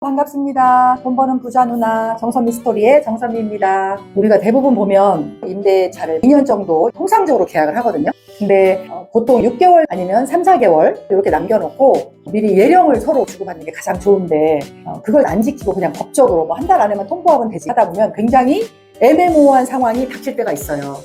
반갑습니다. 돈 버는 부자 누나 정선미 스토리의 정선미입니다. 우리가 대부분 보면 임대차를 2년 정도 통상적으로 계약을 하거든요. 근데 어, 보통 6개월 아니면 3, 4개월 이렇게 남겨놓고 미리 예령을 서로 주고받는 게 가장 좋은데 어, 그걸 안 지키고 그냥 법적으로 뭐 한 달 안에만 통보하면 되지 하다 보면 굉장히 애매모호한 상황이 닥칠 때가 있어요.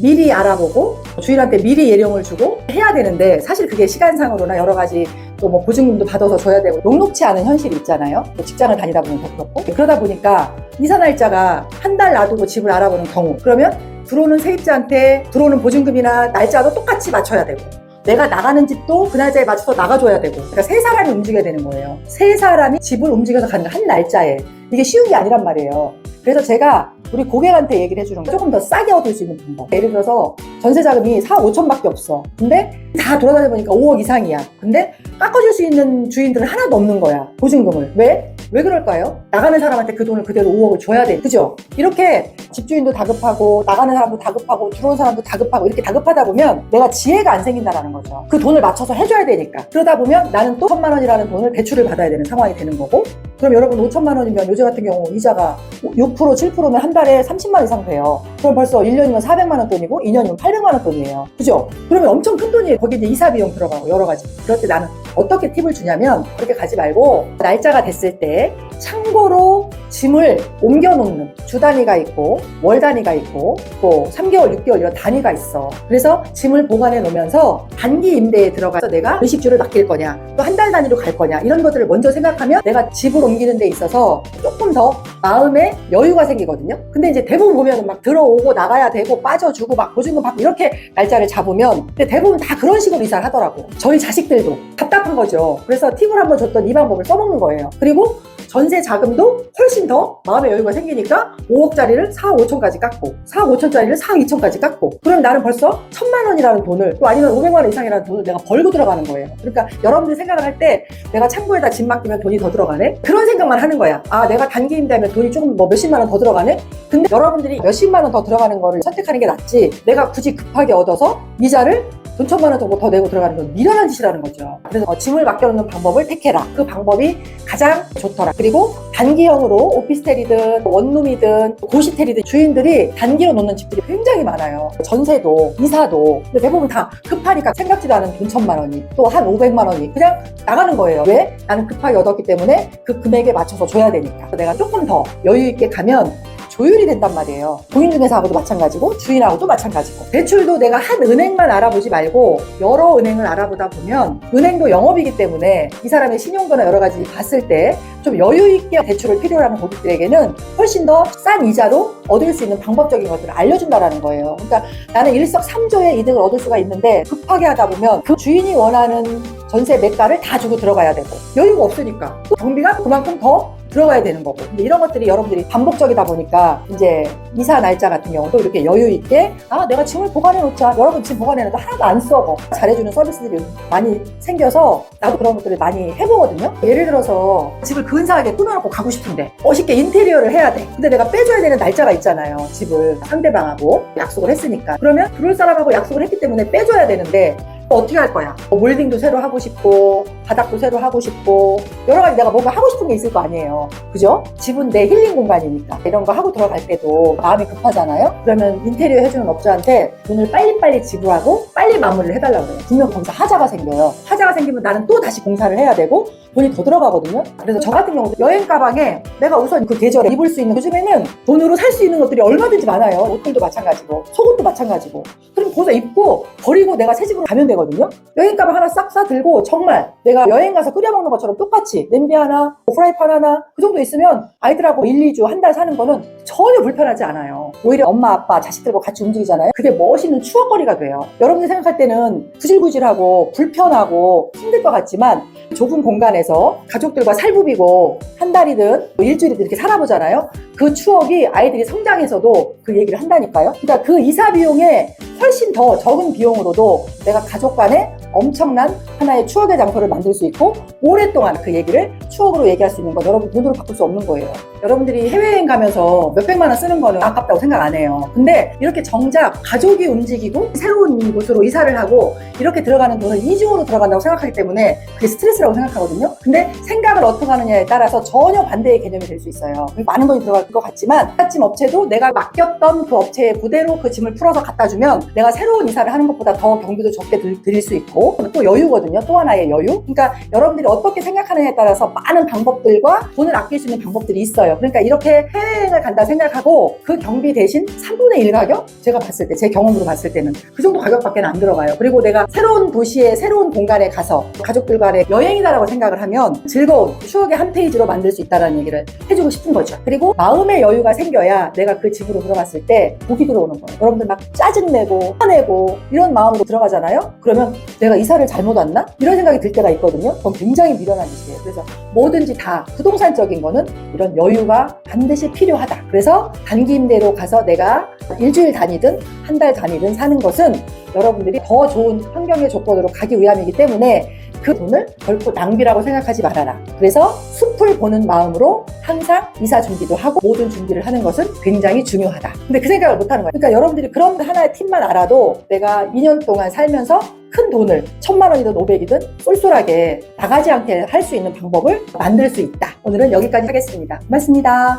미리 알아보고 주인한테 미리 예령을 주고 해야 되는데 사실 그게 시간상으로나 여러 가지 또 뭐 보증금도 받아서 줘야 되고 녹록치 않은 현실이 있잖아요. 또 직장을 다니다 보면 더 그렇고. 그러다 보니까 이사 날짜가 한 달 놔두고 집을 알아보는 경우. 그러면 들어오는 세입자한테 들어오는 보증금이나 날짜도 똑같이 맞춰야 되고 내가 나가는 집도 그 날짜에 맞춰서 나가줘야 되고 그러니까 세 사람이 움직여야 되는 거예요. 세 사람이 집을 움직여서 가는 한 날짜에 이게 쉬운 게 아니란 말이에요. 그래서 제가 우리 고객한테 얘기를 해주는 거 조금 더 싸게 얻을 수 있는 방법. 예를 들어서 전세 자금이 4, 5천밖에 없어. 근데 다 돌아다녀 보니까 5억 이상이야. 근데 깎아줄 수 있는 주인들은 하나도 없는 거야. 보증금을. 왜? 왜 그럴까요? 나가는 사람한테 그 돈을 그대로 5억을 줘야 돼. 그죠? 이렇게 집주인도 다급하고 나가는 사람도 다급하고 들어온 사람도 다급하고 이렇게 다급하다 보면 내가 지혜가 안 생긴다라는 거죠. 그 돈을 맞춰서 해줘야 되니까. 그러다 보면 나는 또 천만 원이라는 돈을 대출을 받아야 되는 상황이 되는 거고 그럼 여러분 5천만 원이면 요새 같은 경우 이자가 6% 7%면 한 달에 30만 원 이상 돼요. 그럼 벌써 1년이면 400만 원 돈이고 2년이면 800만 원 돈이에요. 그죠? 그러면 엄청 큰 돈이에요. 거기 이제 이사 비용 들어가고 여러 가지. 그럴 때 나는 어떻게 팁을 주냐면 그렇게 가지 말고 날짜가 됐을 때 참고로 짐을 옮겨 놓는 주 단위가 있고 월 단위가 있고 또 3개월, 6개월 이런 단위가 있어. 그래서 짐을 보관해 놓으면서 단기 임대에 들어가서 내가 의식주를 맡길 거냐, 또 한 달 단위로 갈 거냐 이런 것들을 먼저 생각하면 내가 집을 옮기는 데 있어서 조금 더 마음에 여유가 생기거든요. 근데 이제 대부분 보면 막 들어오고 나가야 되고 빠져주고 막 보증금 받고 이렇게 날짜를 잡으면 근데 대부분 다 그런 식으로 이사를 하더라고. 저희 자식들도 답답한 거죠. 그래서 팁을 한번 줬던 이 방법을 써먹는 거예요. 그리고 전세 자금도 훨씬 더 마음의 여유가 생기니까 5억짜리를 4억 5천까지 깎고 4억 5천짜리를 4억 2천까지 깎고 그럼 나는 벌써 천만 원이라는 돈을 또 아니면 500만 원 이상이라는 돈을 내가 벌고 들어가는 거예요. 그러니까 여러분들이 생각을 할 때 내가 창고에다 짐 맡기면 돈이 더 들어가네? 그런 생각만 하는 거야. 아 내가 단기 임대하면 돈이 조금 뭐 몇십만 원 더 들어가네? 근데 여러분들이 몇십만 원 더 들어가는 거를 선택하는 게 낫지 내가 굳이 급하게 얻어서 이자를 돈 천만 원 정도 더 내고 들어가는 건 미련한 짓이라는 거죠. 그래서 어, 짐을 맡겨놓는 방법을 택해라. 그 방법이 가장 좋더라. 그리고 단기형으로 오피스텔이든 원룸이든 고시텔이든 주인들이 단기로 놓는 집들이 굉장히 많아요. 전세도 이사도 근데 대부분 다 급하니까 생각지도 않은 돈 천만 원이 또 한 500만 원이 그냥 나가는 거예요. 왜? 나는 급하게 얻었기 때문에 그 금액에 맞춰서 줘야 되니까. 내가 조금 더 여유 있게 가면 조율이 된단 말이에요. 공인중개사하고도 마찬가지고 주인하고도 마찬가지고 대출도 내가 한 은행만 알아보지 말고 여러 은행을 알아보다 보면 은행도 영업이기 때문에 이 사람의 신용도나 여러 가지 봤을 때 좀 여유 있게 대출을 필요로 하는 고객들에게는 훨씬 더 싼 이자로 얻을 수 있는 방법적인 것들을 알려준다라는 거예요. 그러니까 나는 일석삼조의 이득을 얻을 수가 있는데 급하게 하다 보면 그 주인이 원하는 전세 매가를 다 주고 들어가야 되고 여유가 없으니까 또 경비가 그만큼 더 들어가야 되는 거고. 근데 이런 것들이 여러분들이 반복적이다 보니까 이제 이사 날짜 같은 경우도 이렇게 여유 있게 아 내가 짐을 보관해 놓자. 여러분 짐 보관해 놔도 하나도 안 썩어. 잘해주는 서비스들이 많이 생겨서 나도 그런 것들을 많이 해보거든요. 예를 들어서 집을 근사하게 꾸며놓고 가고 싶은데 멋있게 인테리어를 해야 돼. 근데 내가 빼줘야 되는 날짜가 있잖아요 집을. 상대방하고 약속을 했으니까. 그러면 그럴 사람하고 약속을 했기 때문에 빼줘야 되는데 어떻게 할 거야? 뭐 몰딩도 새로 하고 싶고 바닥도 새로 하고 싶고 여러 가지 내가 뭔가 하고 싶은 게 있을 거 아니에요. 그죠? 집은 내 힐링 공간이니까 이런 거 하고 들어갈 때도 마음이 급하잖아요. 그러면 인테리어 해주는 업주한테 돈을 빨리빨리 지불하고 빨리 마무리를 해달라고 그래요. 분명 거기서 하자가 생겨요. 하자가 생기면 나는 또 다시 공사를 해야 되고 돈이 더 들어가거든요. 그래서 저 같은 경우도 여행 가방에 내가 우선 그 계절에 입을 수 있는 요즘에는 돈으로 살 수 있는 것들이 얼마든지 많아요. 옷들도 마찬가지고 속옷도 마찬가지고. 그럼 거기서 입고 버리고 내가 새 집으로 가면 되거든요. 여행 가방 하나 싹 싸 들고 정말 내가 여행 가서 끓여 먹는 것처럼 똑같이 냄비 하나, 뭐 프라이팬 하나 그 정도 있으면 아이들하고 1, 2주 한 달 사는 거는 전혀 불편하지 않아요. 오히려 엄마, 아빠, 자식들과 같이 움직이잖아요. 그게 멋있는 추억거리가 돼요. 여러분들이 생각할 때는 구질구질하고 불편하고 힘들 것 같지만 좁은 공간에서 가족들과 살부비고 한 달이든 뭐 일주일이든 이렇게 살아보잖아요. 그 추억이 아이들이 성장해서도 그 얘기를 한다니까요. 그러니까 그 이사 비용에 훨씬 더 적은 비용으로도 내가 가족 간에 엄청난 하나의 추억의 장소를 만들 수 있고 오랫동안 그 얘기를 추억으로 얘기할 수 있는 건 여러분 돈으로 바꿀 수 없는 거예요. 여러분들이 해외여행 가면서 몇백만 원 쓰는 거는 아깝다고 생각 안 해요. 근데 이렇게 정작 가족이 움직이고 새로운 곳으로 이사를 하고 이렇게 들어가는 돈은 이중으로 들어간다고 생각하기 때문에 그게 스트레스라고 생각하거든요. 근데 생각 생각을 어떻게 하느냐에 따라서 전혀 반대의 개념이 될 수 있어요. 많은 돈이 들어갈 것 같지만 이삿짐 업체도 내가 맡겼던 그 업체에 그대로 그 짐을 풀어서 갖다 주면 내가 새로운 이사를 하는 것보다 더 경비도 적게 들- 드릴 수 있고 또 여유거든요. 또 하나의 여유. 그러니까 여러분들이 어떻게 생각하느냐에 따라서 많은 방법들과 돈을 아낄 수 있는 방법들이 있어요. 그러니까 이렇게 해외여행을 간다 생각하고 그 경비 대신 3분의 1 가격? 제가 봤을 때, 제 경험으로 봤을 때는 그 정도 가격밖에 안 들어가요. 그리고 내가 새로운 도시에 새로운 공간에 가서 가족들과의 여행이다라고 생각을 하면 즐거운 추억의 한 페이지로 만들 수 있다는 얘기를 해주고 싶은 거죠. 그리고 마음의 여유가 생겨야 내가 그 집으로 들어갔을 때 복이 들어오는 거예요. 여러분들 막 짜증내고 화내고 이런 마음으로 들어가잖아요. 그러면 내가 이사를 잘못 왔나? 이런 생각이 들 때가 있거든요. 그건 굉장히 미련한 짓이에요. 그래서 뭐든지 다 부동산적인 거는 이런 여유가 반드시 필요하다. 그래서 단기 임대로 가서 내가 일주일 단위든 한달 단위든 사는 것은 여러분들이 더 좋은 환경의 조건으로 가기 위함이기 때문에 그 돈을 결코 낭비라고 생각하지 말아라. 그래서 숲을 보는 마음으로 항상 이사 준비도 하고 모든 준비를 하는 것은 굉장히 중요하다. 근데 그 생각을 못 하는 거예요. 그러니까 여러분들이 그런 하나의 팁만 알아도 내가 2년 동안 살면서 큰 돈을 천만 원이든 오백이든 쏠쏠하게 나가지 않게 할 수 있는 방법을 만들 수 있다. 오늘은 여기까지 하겠습니다. 고맙습니다.